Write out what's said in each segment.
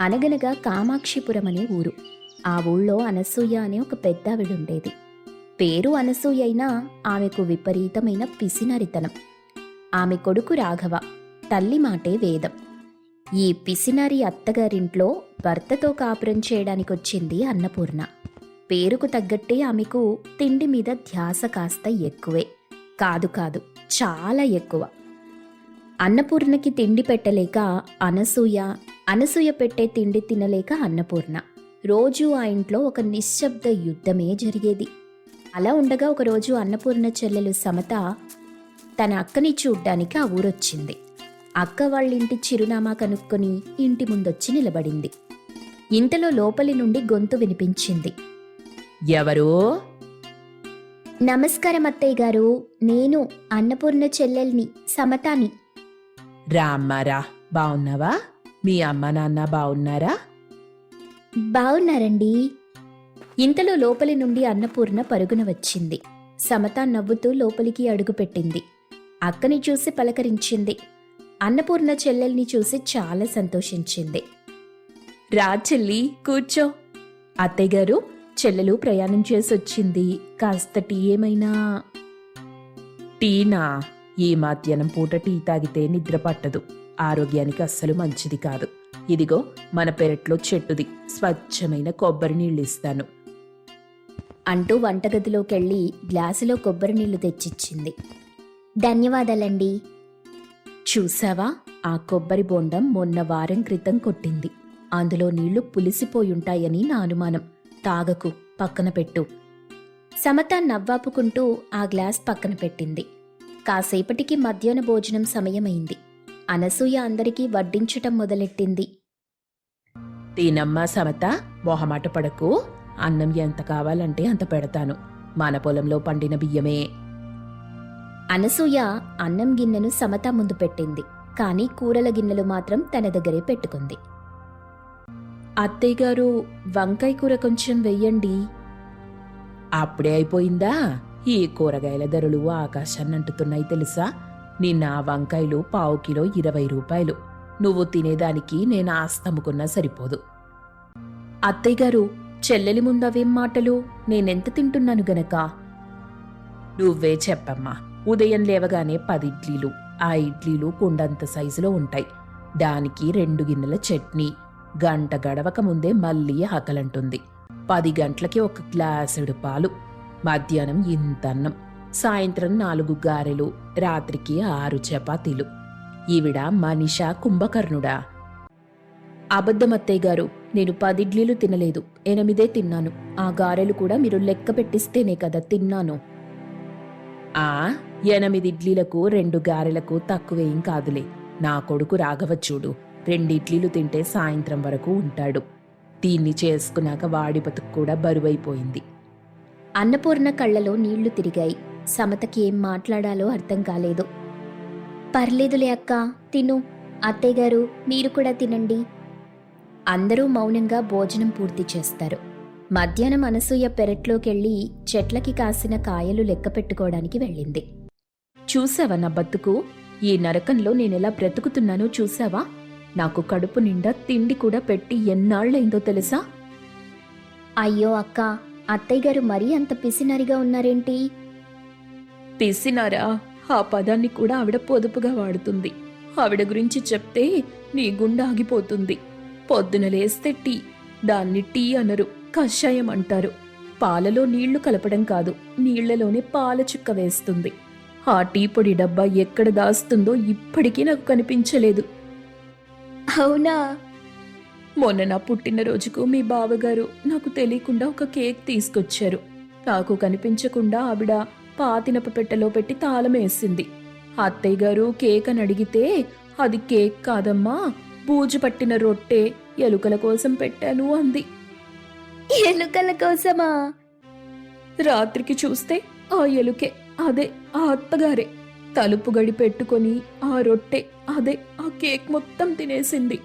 అనగనగా కామాక్షిపురం అనే ఊరు. ఆ ఊళ్ళో అనసూయ అనే ఒక పెద్దావిడుండేది. పేరు అనసూయ అయినా ఆమెకు విపరీతమైన పిసినరితనం. ఆమె కొడుకు రాఘవ తల్లి మాటే వేదం. ఈ పిసినారి అత్తగారింట్లో భర్తతో కాపురం చేయడానికొచ్చింది అన్నపూర్ణ. పేరుకు తగ్గట్టే ఆమెకు తిండి మీద ధ్యాస కాస్త ఎక్కువే. కాదు కాదు చాలా ఎక్కువ. అన్నపూర్ణకి తిండి పెట్టలేక అనసూయ అనసూయ పెట్టే తిండి తినలేక అన్నపూర్ణ. రోజూ ఆ ఇంట్లో ఒక నిశ్శబ్ద యుద్ధమే జరిగేది. అలా ఉండగా ఒకరోజు అన్నపూర్ణ చెల్లెలు సమత తన అక్కని చూడ్డానికి ఆ ఊరొచ్చింది. అక్క వాళ్ళింటి చిరునామా కనుక్కొని ఇంటి ముందొచ్చి నిలబడింది. ఇంతలో లోపలి నుండి గొంతు వినిపించింది. ఎవరు? నమస్కారం అత్తయ్య గారు. నేను అన్నపూర్ణ చెల్లెల్ని సమతాని. రామ్మారా బావున్నావా? మీ అమ్మ నాన్న బావున్నారా? బావున్నారండి. ఇంతలో లోపలి నుండి అన్నపూర్ణ పరుగున వచ్చింది. సమత నవ్వుతూ లోపలికి అడుగుపెట్టింది అక్కని చూసి పలకరించింది. అన్నపూర్ణ చెల్లెల్ని చూసి చాలా సంతోషించింది. రా చెల్లి కూర్చో. అత్తయ్య గారు చెల్లెలు ప్రయాణం చేసి వచ్చింది కాస్త టీ ఏమైనా? టీనా? ఈ మధ్యాహ్నం పూట టీ తాగితే నిద్ర పట్టదు. ఆరోగ్యానికి అస్సలు మంచిది కాదు. ఇదిగో మన పెరట్లో చెట్టుది. స్వచ్ఛమైన కొబ్బరి నీళ్ళు ఇస్తాను. అంటూ వంటగదిలోకెళ్ళి గ్లాసులో కొబ్బరి నీళ్ళు తెచ్చిచ్చింది. ధన్యవాదాలండి. చూసావా? ఆ కొబ్బరి బొండం మొన్న వారం క్రితం కొట్టింది. అందులో నీళ్ళు పులిసిపోయుంటాయని నా అనుమానం. తాగకు పక్కన పెట్టు. సమత నవ్వాపుకుంటూ ఆ గ్లాస్ పక్కన పెట్టింది. కాసేపటికి మధ్యాహ్న భోజనం సమయమైంది. అనసూయ అందరికీ వడ్డించటం మొదలెట్టింది. తీనమ్మా సమత మొహమాట పడకు. అన్నం ఎంత కావాలంటే అంత పెడతాను. మన పొలంలో పండిన బియ్యమే. అనసూయ అన్నం గిన్నెను సమత ముందు పెట్టింది. కానీ కూరల గిన్నెలు మాత్రం తన దగ్గరే పెట్టుకుంది. అత్తయ్య గారు వంకాయ కూర కొంచెం వెయ్యండి. అప్పుడే అయిపోయిందా? ఈ కూరగాయల ధరలు ఆకాశాన్ని అంటుతున్నాయి తెలుసా? నిన్న ఆ వంకాయలు పావు కిలో ఇరవై రూపాయలు. నువ్వు తినేదానికి నేను ఆస్తముకున్నా సరిపోదు. అత్తయ్యగారు చెల్లెలి ముందవేం మాటలు? నేనెంత తింటున్నాను గనక? నువ్వే చెప్పమ్మా. ఉదయం లేవగానే పది ఇడ్లీలు. ఆ ఇడ్లీలు కుండంత సైజులో ఉంటాయి. దానికి రెండు గిన్నెల చట్నీ. గంట గడవక ముందే మళ్ళీ ఆకలంటుంది. పది గంటలకి ఒక గ్లాసుడు పాలు. మధ్యాహ్నం ఇంత అన్నం సాయంత్రం నాలుగు గారెలు రాత్రికి ఆరు చపాతీలు. ఈవిడ మనిషా కుంభకర్ణుడా. అబద్ధమత్తయ్య గారు నేను పదిడ్లీలు తినలేదు ఎనిమిదే తిన్నాను. ఆ గారెలు కూడా మీరు లెక్క పెట్టిస్తేనే కదా తిన్నాను. ఆ ఎనిమిది ఇడ్లీలకు రెండు గారెలకు తక్కువేం కాదులే. నా కొడుకు రాఘవ చూడు రెండు ఇడ్లీలు తింటే సాయంత్రం వరకు ఉంటాడు. దీన్ని చేసుకున్నాక వాడి బతుకు కూడా బరువైపోయింది. అన్నపూర్ణ కళ్ళలో నీళ్ళు తిరిగాయి. సమతకి ఏం మాట్లాడాలో అర్థం కాలేదు. పర్లేదులే అక్క తిను. అత్తయ్య గారు మీరు కూడా తినండి. అందరూ మౌనంగా భోజనం పూర్తి చేస్తారు. మధ్యాహ్నం అనసూయ పెరట్లోకెళ్ళి చెట్లకి కాసిన కాయలు లెక్క పెట్టుకోవడానికి వెళ్ళింది. చూసావా నా బతుకు? ఈ నరకంలో నేనెలా బ్రతుకుతున్నానో చూసావా? నాకు కడుపు నిండా తిండి కూడా పెట్టి ఎన్నాళ్ళైందో తెలుసా? అయ్యో అక్క అత్తయ్య గారు మరీ అంత పిసినరిగా ఉన్నారేంటి? పిసినారా ఆ పదాన్ని కూడా ఆవిడ పొదుపుగా వాడుతుంది. ఆవిడ గురించి చెప్తే నీ గుండె ఆగిపోతుంది. పొద్దున లేస్తే టీ దాన్ని టీ అనరు కషాయం అంటారు. పాలలో నీళ్ళు కలపడం కాదు నీళ్ళలోనే పాల చుక్క వేస్తుంది. ఆ టీ పొడి డబ్బా ఎక్కడ దాస్తుందో ఇప్పటికీ నాకు కనిపించలేదు. అవునా? మొన్న నా పుట్టినరోజుకు మీ బావగారు నాకు తెలియకుండా ఒక కేక్ తీసుకొచ్చారు. నాకు కనిపించకుండా ఆవిడ పాతినప పెట్టెలో పెట్టి తాళం వేసింది అత్తయ్య గారు కేక్ అని అడిగితే అది కేక్ కాదమ్మా బూజు పట్టిన రొట్టె ఎలుకల కోసం పెట్టాను అంది. ఎలుకల కోసమా? రాత్రికి చూస్తే ఆ ఎలుకే అదే ఆ అత్తగారే. తలుపు గడి పెట్టుకొని ఆ రొట్టె అదే ఆ కేక్ మొత్తం తినేసింది.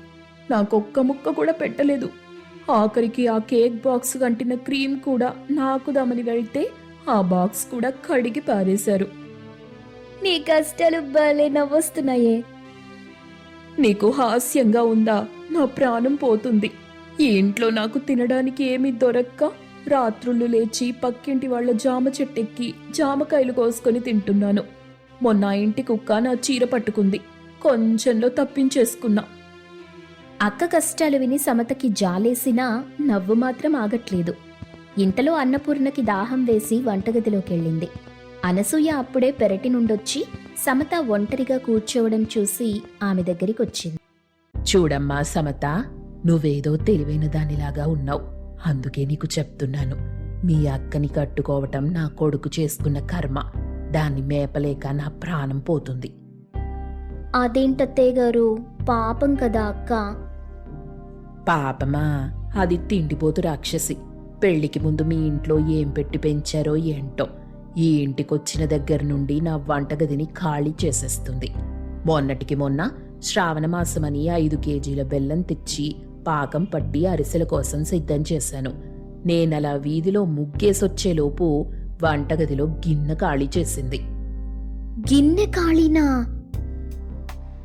నాకొక్క ముక్క కూడా పెట్టలేదు. ఆఖరికి ఆ కేక్ బాక్స్ కంటిన క్రీమ్ కూడా నాకుదామని వెళ్తే ఆ బాక్స్ కూడా కడిగి పారేశారు. నీ కష్టాలు భలే నవ్వొస్తున్నాయే. నీకు హాస్యంగా ఉందా? నా ప్రాణం పోతుంది. ఈ ఇంట్లో నాకు తినడానికి ఏమీ దొరక్క. రాత్రుళ్ళు లేచి పక్కింటి వాళ్ళ జామ చెట్టెక్కి జామకాయలు కోసుకొని తింటున్నాను. మొన్న ఇంటి కుక్క నా చీర పట్టుకుంది. కొంచెంలో తప్పించేసుకున్నా. అక్క కష్టాలు విని సమతకి జాలేసినా నవ్వు మాత్రం ఆగట్లేదు. ఇంతలో అన్నపూర్ణకి దాహం వేసి వంటగదిలోకెళ్ళింది. అనసూయ అప్పుడే పెరటి నుండొచ్చి సమత ఒంటరిగా కూర్చోవడం చూసి ఆమె దగ్గరికొచ్చింది. చూడమ్మా సమత నువ్వేదో తెలివైన దానిలాగా ఉన్నావు. అందుకే నీకు చెప్తున్నాను. మీ అక్కని కట్టుకోవటం నా కొడుకు చేసుకున్న కర్మ. దాన్ని మేపలేక నా ప్రాణం పోతుంది. అదేంటత్తయ్య గారు? పాపం కదా అక్క. పాపమా? అది తిండిపోతు రాక్షసి. పెళ్ళికి ముందు మీ ఇంట్లో ఏం పెట్టి పెంచారో ఏంటో. ఈ ఇంటికొచ్చిన దగ్గర నుండి నా వంటగదిని ఖాళీ చేసేస్తుంది. మొన్నటికి మొన్న శ్రావణ మాసమని ఐదు కేజీల బెల్లం తెచ్చి పాకం పట్టి అరిసెల కోసం సిద్ధం చేశాను. నేనలా వీధిలో ముగ్గేసొచ్చేలోపు వంటగదిలో గిన్నె ఖాళీ చేసింది. గిన్నె ఖాళీనా?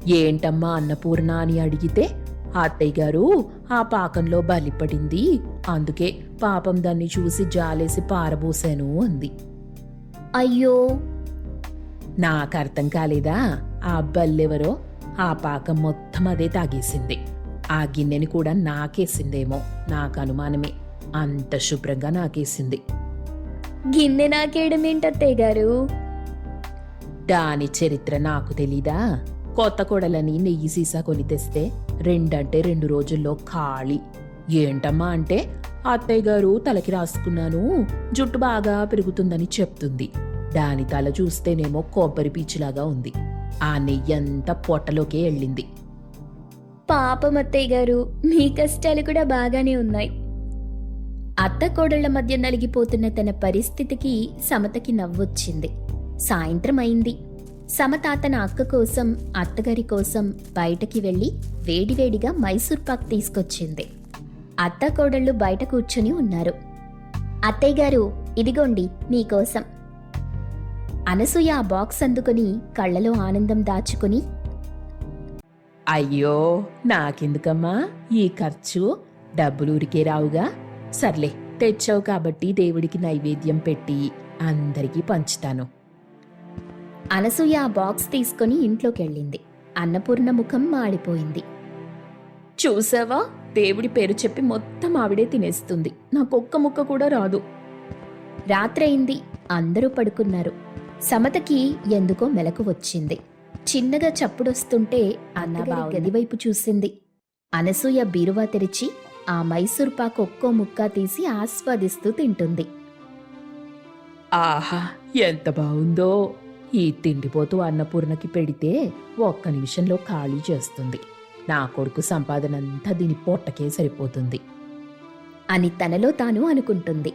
ఏంటమ్మా అన్నపూర్ణ అని అడిగితే అత్తయ్య గారు ఆ పాకంలో బలిపడింది. అందుకే పాపం దాన్ని చూసి జాలేసి పారబోసాను అంది. అయ్యో! నాకు అర్థం కాలేదా? ఆ బల్లెవరో? ఆ పాకం మొత్తం అదే తాగేసింది. ఆ గిన్నెని కూడా నాకేసిందేమో. నాకు అనుమానమే. అంత శుభ్రంగా నాకేసింది. గిన్నె నాకేయడం ఏంటత్తయ్య గారు? దాని చరిత్ర నాకు తెలీదా? కొత్త కొడలని నెయ్యి సీసా కొని తెస్తే రెండంటే రెండు రోజుల్లో ఖాళీ. ఏంటమ్మా అంటే అత్తయ్య గారు తలకి రాసుకున్నాను జుట్టు బాగా పెరుగుతుందని చెప్తుంది. దాని తల చూస్తేనేమో కొబ్బరి పీచులాగా ఉంది. ఆ నెయ్యి అంతా పొట్టలోకే వెళ్ళింది. పాపం అత్తయ్య గారు మీ కష్టాలు కూడా బాగానే ఉన్నాయి. అత్త కోడళ్ళ మధ్య నలిగిపోతున్న తన పరిస్థితికి సమతకి నవ్వొచ్చింది. సాయంత్రం అయింది. సమత తన అక్క కోసం అత్తగారి కోసం బయటకి వెళ్ళి వేడివేడిగా మైసూర్ పాక్ తీసుకొచ్చింది. అత్త కోడళ్ళు బయట కూర్చొని ఉన్నారు. అత్తయ్య గారు ఇదిగోండి మీకోసం అనసూయ ఆ బాక్స్ అందుకుని కళ్ళలో ఆనందం దాచుకుని అయ్యో నాకెందుకమ్మా? ఈ ఖర్చు? డబ్బులు ఉరికే రావుగా? సర్లే తెచ్చావు కాబట్టి దేవుడికి నైవేద్యం పెట్టి అందరికీ పంచుతాను. అనసూయ ఆ బాక్స్ తీసుకొని ఇంట్లోకెళ్ళింది. అన్నపూర్ణ ముఖం మాడిపోయింది. చూసావా? దేవుడి పేరు చెప్పి మొత్తం ఆవిడే తినేస్తుంది. నాకొక్క ముక్క కూడా రాదు. రాత్రయింది. అందరూ పడుకున్నారు. సమతకి ఎందుకో మెలకు వచ్చింది. చిన్నగా చప్పుడొస్తుంటే అన్నగారి గదివైపు చూసింది. అనసూయ బీరువా తెరిచి ఆ మైసూర్ పాకు ఒక్కో ముక్క తీసి ఆస్వాదిస్తూ తింటుంది. ఆహా! ఎంత బాగుందో ఈ తిండిపోతూ అన్నపూర్ణకి పెడితే ఒక్క నిమిషంలో ఖాళీ చేస్తుంది. నా కొడుకు సంపాదనంతా దీని పొట్టకే సరిపోతుంది. అని తనలో తాను అనుకుంటుంది.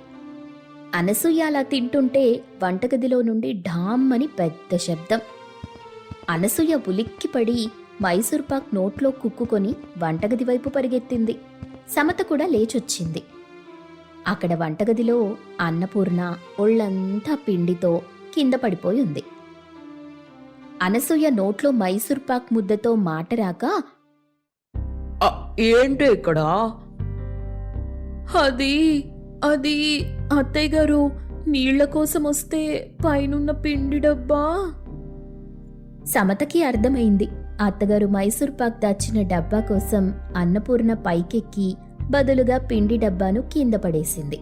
అనసూయ అలా తింటుంటే వంటగదిలో నుండి ఢామ్ అని పెద్ద శబ్దం. అనసూయ ఉలిక్కిపడి మైసూర్పాక్ నోట్లో కుక్కుకొని వంటగది వైపు పరిగెత్తింది. సమత కూడా లేచొచ్చింది. అక్కడ వంటగదిలో అన్నపూర్ణ ఒళ్ళంతా పిండితో కింద పడిపోయి ఉంది అనసూయ నోట్లో మైసూర్పాక్ ముద్దతో మాట రాక ఏంటి ఇక్కడ? అది అది అత్తయ్య గారు నీళ్ళ కోసం వస్తే పైనున్న పిండి డబ్బా? సమతకి అర్థమైంది. అత్తగారు మైసూర్ పాక్ దాచిన డబ్బా కోసం అన్నపూర్ణ పైకెక్కి బదులుగా పిండి డబ్బాను కింద పడేసింది.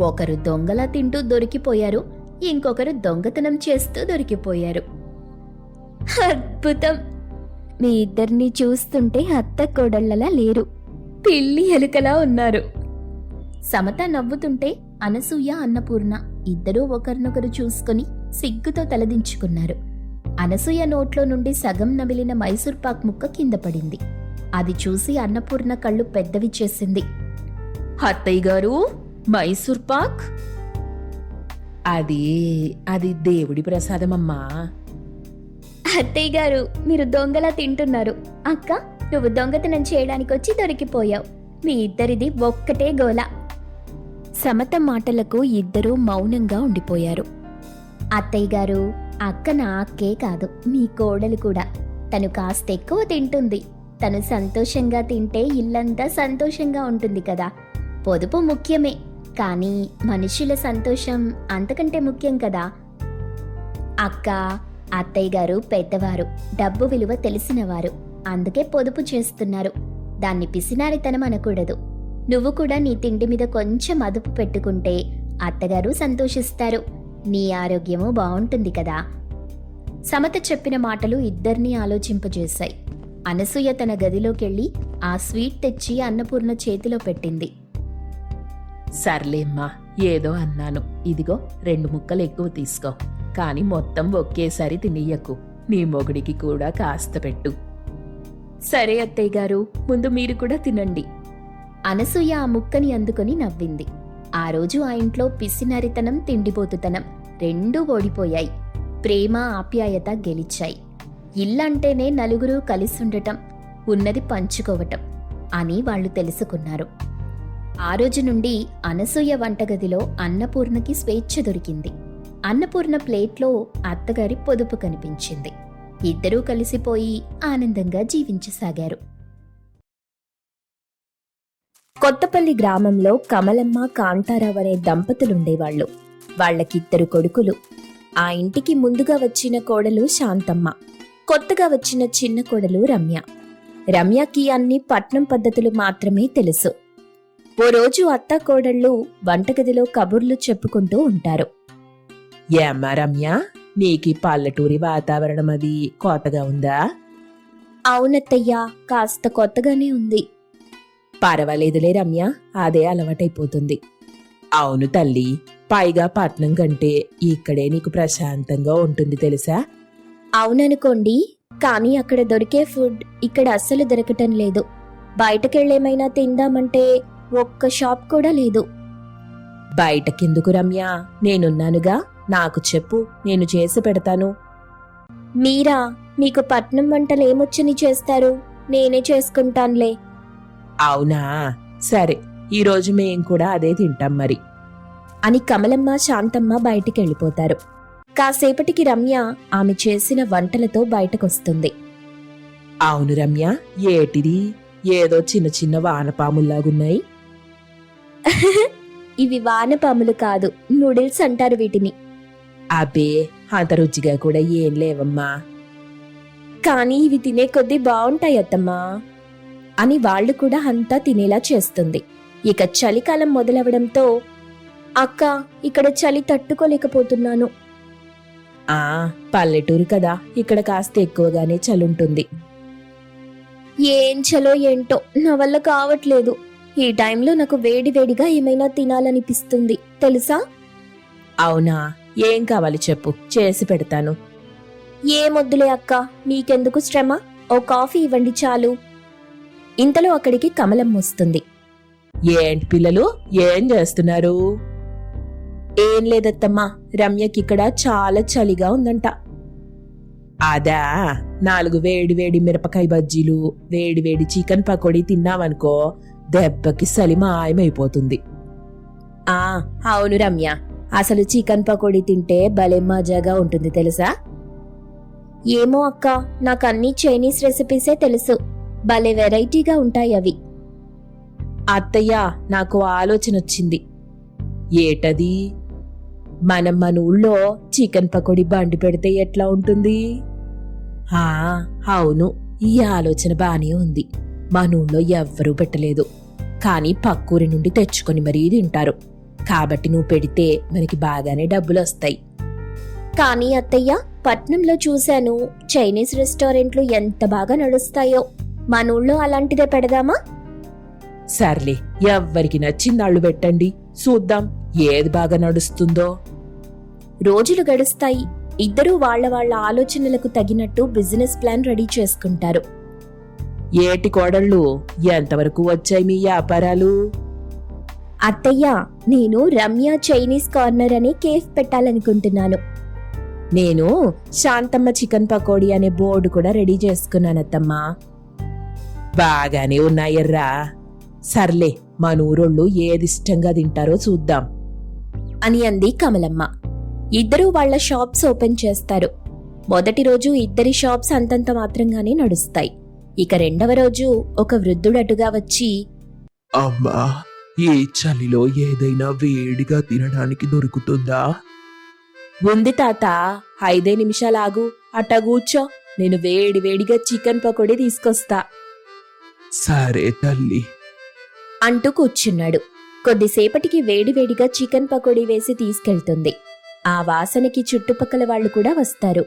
ఒకరు దొంగలా తింటూ దొరికిపోయారు ఇంకొకరు దొంగతనం చేస్తూ దొరికిపోయారు. అద్భుతం. మీ ఇద్దరిని చూస్తుంటే అత్త కోడళ్ళలా లేరు. పిల్లి ఎలుకలా ఉన్నారు. సమత నవ్వుతుంటే అనసూయ అన్నపూర్ణ ఇద్దరూ ఒకరినొకరు చూసుకొని సిగ్గుతో తలదించుకున్నారు. అనసూయ నోట్లో నుండి సగం నమిలిన మైసూర్ పాక్ ముక్క కింద పడింది. అది చూసి అన్నపూర్ణ కళ్ళు పెద్దవి చేసింది. అత్తయ్య గారు మైసూర్ పాక్? అది అది దేవుడి ప్రసాదమమ్మా. అత్తయ్య గారు మీరు దొంగలా తింటున్నారు. అక్క నువ్వు దొంగతనం చేయడానికి వచ్చి దొరికిపోయావు. మీ ఇద్దరిది ఒక్కటే గోల. సమత మాటలకు ఇద్దరూ మౌనంగా ఉండిపోయారు. అత్తయ్య గారు అక్క నా అక్కే కాదు మీ కోడలు కూడా. తను కాస్త ఎక్కువ తింటుంది. తను సంతోషంగా తింటే ఇల్లంతా సంతోషంగా ఉంటుంది కదా. పొదుపు ముఖ్యమే. కానీ మనుషుల సంతోషం అంతకంటే ముఖ్యం కదా. అక్క అత్తయ్య గారు పెద్దవారు డబ్బు విలువ తెలిసినవారు. అందుకే పొదుపు చేస్తున్నారు. దాన్ని పిసినారితనం అనకూడదు. నువ్వు కూడా నీ తిండి మీద కొంచెం అదుపు పెట్టుకుంటే అత్తగారు సంతోషిస్తారు. నీ ఆరోగ్యము బాగుంటుంది కదా. సమత చెప్పిన మాటలు ఇద్దరినీ ఆలోచింపజేశాయి. అనసూయ తన గదిలోకెళ్ళి ఆ స్వీట్ తెచ్చి అన్నపూర్ణ చేతిలో పెట్టింది. సర్లేమ్మా ఏదో అన్నాను. ఇదిగో రెండు ముక్కలు ఎక్కువ తీసుకో. కాని మొత్తం ఒకేసారి తినియ్యకు నీ మొగుడికి కూడా కాస్త పెట్టు. సరే అత్తయ్య గారు ముందు మీరు కూడా తినండి. అనసూయ ఆ ముక్కని అందుకొని నవ్వింది. ఆ రోజు ఆ ఇంట్లో పిసినరితనం తిండిపోతుతనం రెండూ ఓడిపోయాయి. ప్రేమ ఆప్యాయత గెలిచాయి. ఇల్లంటేనే నలుగురు కలిసుండటం ఉన్నది పంచుకోవటం అని వాళ్ళు తెలుసుకున్నారు. ఆ రోజు నుండి అనసూయ వంటగదిలో అన్నపూర్ణకి స్వేచ్ఛ దొరికింది. అన్నపూర్ణ ప్లేట్లో అత్తగారి పొదుపు కనిపించింది. ఇద్దరూ కలిసిపోయి ఆనందంగా జీవించసాగారు. కొత్తపల్లి గ్రామంలో కమలమ్మ కాంతారావు అనే దంపతులుండేవాళ్ళు వాళ్ళకిద్దరు కొడుకులు. ఆ ఇంటికి ముందుగా వచ్చిన కోడలు శాంతమ్మ. కొత్తగా వచ్చిన చిన్న కోడలు రమ్య. రమ్యకి అన్ని పట్నం పద్ధతులు మాత్రమే తెలుసు. ఓ రోజు అత్త కోడళ్ళు వంటగదిలో కబుర్లు చెప్పుకుంటూ ఉంటారు. ఏమ్మా రమ్య నీకి పల్లెటూరి వాతావరణం అది కొత్తగా ఉందా? అవునత్తయ్యా కాస్త కొత్తగానే ఉంది. పర్వాలేదులే రమ్య అదే అలవాటైపోతుంది. అవును తల్లి పైగా పట్నం కంటే ఇక్కడే నీకు ప్రశాంతంగా ఉంటుంది తెలుసా? అవుననుకోండి కానీ అక్కడ దొరికే ఫుడ్ ఇక్కడ అస్సలు దొరకటం లేదు. బయటకెళ్ళేమైనా తిందామంటే ఒక్క షాప్ కూడా లేదు. బయటకెందుకు రమ్య నేనున్నానుగా? నాకు చెప్పు నేను చేసి పెడతాను. మీరా మీకు పట్నం వంటలు ఏమొచ్చని చేస్తారు? నేనే చేసుకుంటానులే. అవునా? సరే ఈరోజు మేం కూడా అదే తింటాం మరి. అని కమలమ్మ శాంతమ్మ బయటికెళ్ళిపోతారు. కాసేపటికి రమ్య ఆమె చేసిన వంటలతో బయటకొస్తుంది. అవును రమ్య ఏటిది? ఏదో చిన్న చిన్న వానపాముల్లాగున్నాయి. ఇవి వానపాములు కాదు నూడిల్స్ అంటారు వీటిని. అబ్బే అంత రుచిగా కూడా ఏం లేవమ్మా. కానీ ఇవి తినే కొద్దీ బాగుంటాయి అత్తమ్మా. అని వాళ్ళు కూడా అంతా తినేలా చేస్తుంది. ఇక చలికాలం మొదలవడంతో అక్క ఇక్కడ చలి తట్టుకోలేకపోతున్నాను. ఆ పల్లెటూరు కదా ఇక్కడ కాస్త ఎక్కువగానే చలుంటుంది. ఏం చలో ఏంటో నా వల్ల కావట్లేదు. ఈ టైంలో నాకు వేడి వేడిగా ఏమైనా తినాలనిపిస్తుంది తెలుసా? అవునా? ఏం కావాలి చెప్పు చేసి పెడతాను. ఏమొద్దులే అక్క మీకెందుకు శ్రమ? ఓ కాఫీ ఇవ్వండి చాలు. ఇంతలో అక్కడికి కమలం వస్తుంది. ఏంటి పిల్లలు ఏం చేస్తున్నారు? ఏం లేదత్తమ్మా రమ్యకిక్కడ చాలా చలిగా ఉందంట. అదా నాలుగు వేడి వేడి మిరపకాయ బజ్జీలు వేడి వేడి చికెన్ పకోడీ తిన్నావనుకో దెబ్బకి సలి మాయమైపోతుంది ఆ అవును రమ్య. అసలు చికెన్ పకోడీ తింటే భలే మజాగా ఉంటుంది తెలుసా? ఏమో అక్క నాకు అన్ని చైనీస్ రెసిపీసే తెలుసు. భలే వెరైటీగా ఉంటాయి అవి. అత్తయ్య నాకు ఆలోచన వచ్చింది. ఏటది? మనం మన ఊళ్ళో చికెన్ పకోడీ బండి పెడితే ఎట్లా ఉంటుంది? ఆ అవును ఈ ఆలోచన బానే ఉంది. మన ఊళ్ళో ఎవ్వరూ పెట్టలేదు. కానీ పక్కూరి నుండి తెచ్చుకొని మరీ తింటారు. కాబట్టి నువ్వు పెడితే మనకి బాగానే డబ్బులు వస్తాయి కానీ అత్తయ్య పట్నంలో చూశాను. చైనీస్ రెస్టారెంట్లు ఎంత బాగా నడుస్తాయో. మన ఊళ్ళో అలాంటిదే పెడదామా? సర్లే ఎవ్వరికి నచ్చిందాళ్ళు పెట్టండి. చూద్దాం ఏది బాగా నడుస్తుందో. రోజులు గడుస్తాయి. ఇద్దరూ వాళ్ళ వాళ్ళ ఆలోచనలకు తగినట్టు బిజినెస్ ప్లాన్ రెడీ చేసుకుంటారు. ఏటి కోడళ్ళు ఎంతవరకు వచ్చాయి మీ వ్యాపారాలు? అత్తయ్య నేను రమ్య చైనీస్ కార్నర్ అనే కేఫ్ పెట్టాలనుకుంటున్నాను. నేను శాంతమ్మ చికెన్ పకోడీ అనే బోర్డు కూడా రెడీ చేసుకున్నానత్తమ్మా బాగానే ఉన్నాయర్రా. సర్లే మన ఊరోళ్ళు ఏది ఇష్టంగా తింటారో చూద్దాం. అని అంది కమలమ్మ. ఇద్దరూ వాళ్ళ షాప్స్ ఓపెన్ చేస్తారు. మొదటి రోజు ఇద్దరి షాప్స్ అంతంత మాత్రంగానే నడుస్తాయి. ఇక రెండవ రోజు ఒక వృద్ధుడటుగా వచ్చి అమ్మా ఈ చలిలో ఏదైనా వేడిగా తినడానికి దొరుకుతుందా? ఉంది తాత. ఐదే నిమిషాలాగు. అట్టా కూర్చో. నేను వేడి వేడిగా చికెన్ పకోడీ తీసుకొస్తా. సరే తల్లి. అంటూ కూర్చున్నాడు. కొద్దిసేపటికి వేడివేడిగా చికెన్ పకోడీ వేసి తీసుకెళ్తుంది. ఆ వాసనకి చుట్టుపక్కల వాళ్ళు కూడా వస్తారు.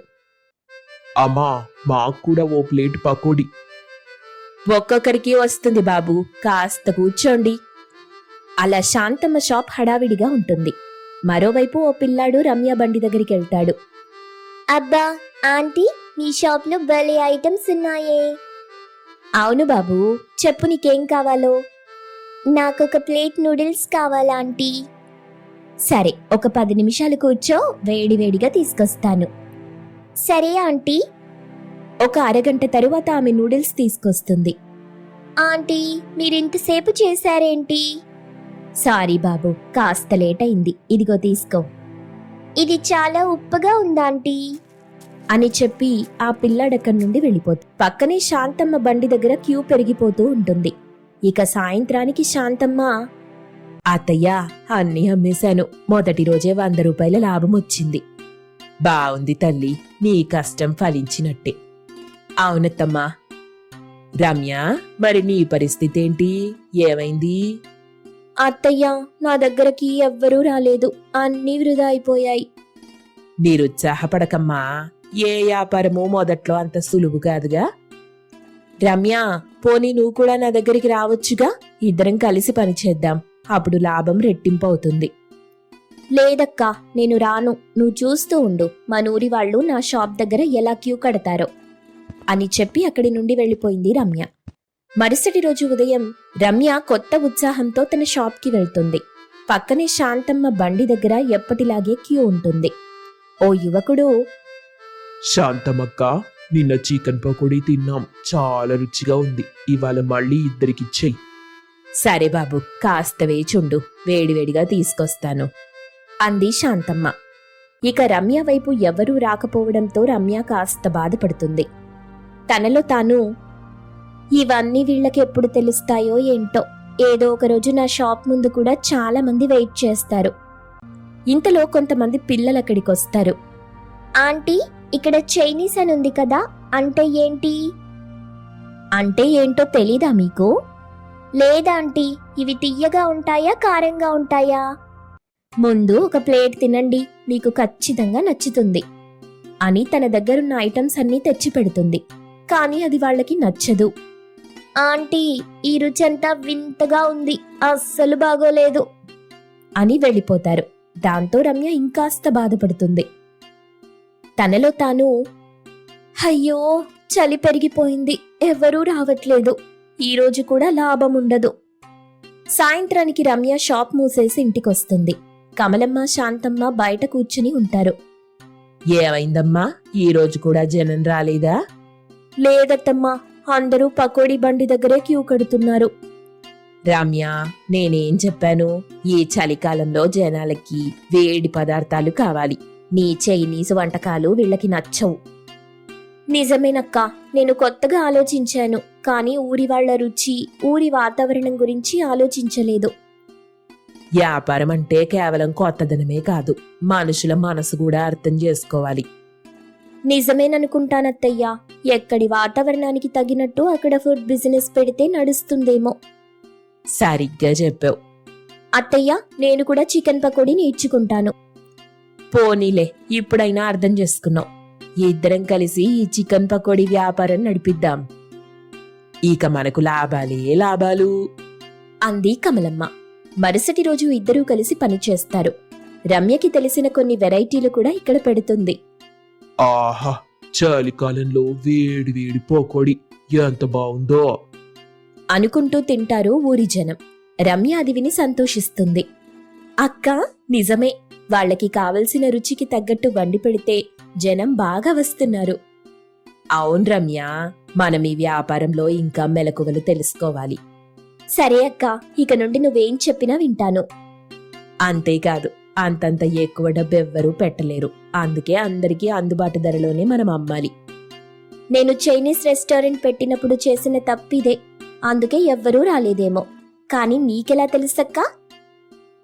అమ్మా మాకు కూడా ఓ ప్లేట్ పకోడి. ఒక్కొక్కరికి వస్తుంది బాబు. కాస్త కూర్చోండి. అలా శాంతమ్మ షాప్ హడావిడిగా ఉంటుంది. మరోవైపు ఓ పిల్లాడు రమ్య బండి దగ్గరికి వెళ్తాడు. అబ్బా ఆంటీ మీ షాప్లో భలే ఐటమ్స్ ఉన్నాయే. అవును బాబు చెప్పు నీకేం కావాలో? నాకొక ప్లేట్ నూడిల్స్ కావాలా ఆంటీ? సరే ఒక పది నిమిషాలు కూర్చో వేడివేడిగా తీసుకొస్తాను. సరే ఆంటీ. ఒక అరగంట తరువాత ఆమె నూడిల్స్ తీసుకొస్తుంది. ఆంటీ మీరింతసేపు చేశారేంటి? సారీ బాబు కాస్త లేట్ అయింది ఇదిగో తీసుకో. ఇది చాలా ఉప్పగా ఉందాంటీ. అని చెప్పి ఆ పిల్లాడక్కడి నుండి వెళ్ళిపోతుంది పక్కనే శాంతమ్మ బండి దగ్గర క్యూ పెరిగిపోతూ ఉంటుంది. ఇక సాయంత్రానికి శాంతమ్మ అత్తయ్య అన్నీ అమ్మేశాను. మొదటి రోజే వంద రూపాయల లాభం వచ్చింది. బావుంది తల్లి నీ కష్టం ఫలించినట్టే. అవునత్తమ్మా. రమ్య మరి నీ పరిస్థితి ఏంటి? ఏమైంది? అత్తయ్య నా దగ్గరకి ఎవ్వరూ రాలేదు. అన్నీ వృధా అయిపోయాయి. నిరుత్సాహపడకమ్మా. ఏ వ్యాపారము మొదట్లో అంత సులువు కాదుగా? రమ్య పోనీ నువ్వు కూడా నా దగ్గరికి రావచ్చుగా? ఇద్దరం కలిసి పనిచేద్దాం అప్పుడు లాభం రెట్టింపు అవుతుంది లేదక్కా నేను రాను. నువ్వు చూస్తూ ఉండు. మా నూరి వాళ్ళు నా షాప్ దగ్గర ఎలా క్యూ కడతారో. అని చెప్పి అక్కడి నుండి వెళ్ళిపోయింది రమ్య. మరుసటి రోజు ఉదయం రమ్య కొత్త ఉత్సాహంతో తన షాప్కి వెళ్తుంది. పక్కనే శాంతమ్మ బండి దగ్గర ఎప్పటిలాగే క్యూ ఉంటుంది. ఓ యువకుడు శాంతమక్క నిన్న చికెన్ పకోడీ తిన్నాం. చాలా రుచిగా ఉంది. ఇవాళ మళ్ళీ ఇద్దరికిచ్చేయి సరే బాబు కాస్త వేచుండు. వేడివేడిగా తీసుకొస్తాను. అంది శాంతమ్మ. ఇక రమ్య వైపు ఎవరూ రాకపోవడంతో రమ్య కాస్త బాధపడుతుంది. తనలో తాను ఇవన్నీ వీళ్ళకి ఎప్పుడు తెలుస్తాయో ఏంటో. ఏదో ఒక రోజు నా షాప్ ముందు కూడా చాలా మంది వెయిట్ చేస్తారు. ఇంతలో కొంతమంది పిల్లలు అక్కడికి వస్తారు. ఆంటీ ఇక్కడ చైనీస్ అని ఉంది కదా అంటే ఏంటి? అంటే ఏంటో తెలీదా మీకు? లేదాంటీ ఇవి తియ్యగా ఉంటాయా కారంగా ఉంటాయా? ముందు ఒక ప్లేట్ తినండి మీకు ఖచ్చితంగా నచ్చుతుంది అని తన దగ్గరున్న ఐటమ్స్ అన్నీ తెచ్చి పెడుతుంది కానీ అది వాళ్ళకి నచ్చదు. ఆంటీ ఈ రుచి అంతా వింతగా ఉంది. అస్సలు బాగోలేదు. అని వెళ్ళిపోతారు. దాంతో రమ్య ఇంకాస్త బాధపడుతుంది. తనలో తాను అయ్యో చలి పెరిగిపోయింది. ఎవరూ రావట్లేదు. ఈ రోజు కూడా లాభం ఉండదు. సాయంత్రానికి రమ్య షాప్ మూసేసి ఇంటికొస్తుంది. కమలమ్మ శాంతమ్మ బయట కూర్చుని ఉంటారు. ఏమైందమ్మా? ఈ రోజు కూడా జనం రాలేదా? లేదత్తమ్మా. అందరూ పకోడీ బండి దగ్గరే క్యూ కడుతున్నారు. రమ్య నేనేం చెప్పాను? ఈ చలికాలంలో జనాలకి వేడి పదార్థాలు కావాలి. నీ చైనీస్ వంటకాలు వీళ్ళకి నచ్చవు. నిజమేనక్క నేను కొత్తగా ఆలోచించాను. కానీ ఊరి వాళ్ళ రుచి ఊరి వాతావరణం గురించి ఆలోచించలేదు. వ్యాపారం అంటే కేవలం కొత్తదనమే కాదు. మనుషుల మనసు కూడా అర్థం చేసుకోవాలి. నిజమేననుకుంటానత్తయ్యా. ఎక్కడి వాతావరణానికి తగినట్టు అక్కడ ఫుడ్ బిజినెస్ పెడితే నడుస్తుందేమో. సరిగ్గా చెప్పావు. అత్తయ్య నేను కూడా చికెన్ పకోడీ నేర్చుకుంటాను. పోనీలే ఇప్పుడైనా అర్థం చేసుకున్నావు. ఇద్దరం కలిసి ఈ చికెన్ పకోడీ వ్యాపారం నడిపిద్దాం. ఇక మనకు లాభాలే లాభాలు. అంది కమలమ్మ. మరుసటి రోజు ఇద్దరూ కలిసి పనిచేస్తారు రమ్యకి తెలిసిన కొన్ని వెరైటీలు కూడా ఇక్కడ పెడుతుంది. ఆహా చలికాలంలో వేడి వేడి పోకోడి ఎంత బాగుందో. అనుకుంటూ తింటారు ఊరి జనం. రమ్య అది విని సంతోషిస్తుంది. అక్క నిజమే. వాళ్ళకి కావలసిన రుచికి తగ్గట్టు వండి పెడితే జనం బాగా వస్తున్నారు. అవును రమ్య మనం ఈ వ్యాపారంలో ఇంకా మెలకువలు తెలుసుకోవాలి. సరే అక్క ఇక నుండి నువ్వేం చెప్పినా వింటాను. అంతేకాదు అంతంత ఎక్కువ డబ్బు ఎవ్వరూ పెట్టలేరు. అందుకే అందరికీ అందుబాటు ధరలోనే మనం అమ్మాలి. నేను చైనీస్ రెస్టారెంట్ పెట్టినప్పుడు చేసిన తప్పిదే. అందుకే ఎవ్వరూ రాలేదేమో. కానీ నీకెలా తెలుసక్కా?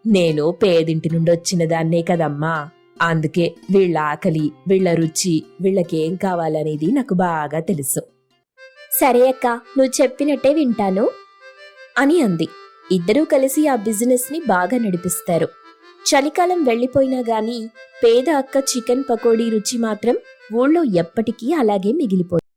నేను పేదింటి నుండి వచ్చిన దాన్నే కదమ్మా. అందుకే వీళ్ళ ఆకలి వీళ్ళ రుచి వీళ్ళకేం కావాలనేది నాకు బాగా తెలుసు. సరే అక్క నువ్వు చెప్పినట్టే వింటాను అని అంది. ఇద్దరూ కలిసి ఆ బిజినెస్ని బాగా నడిపిస్తారు. చలికాలం వెళ్ళిపోయినా గాని పేద అక్క చికెన్ పకోడీ రుచి మాత్రం ఊళ్ళో ఎప్పటికీ అలాగే మిగిలిపోయింది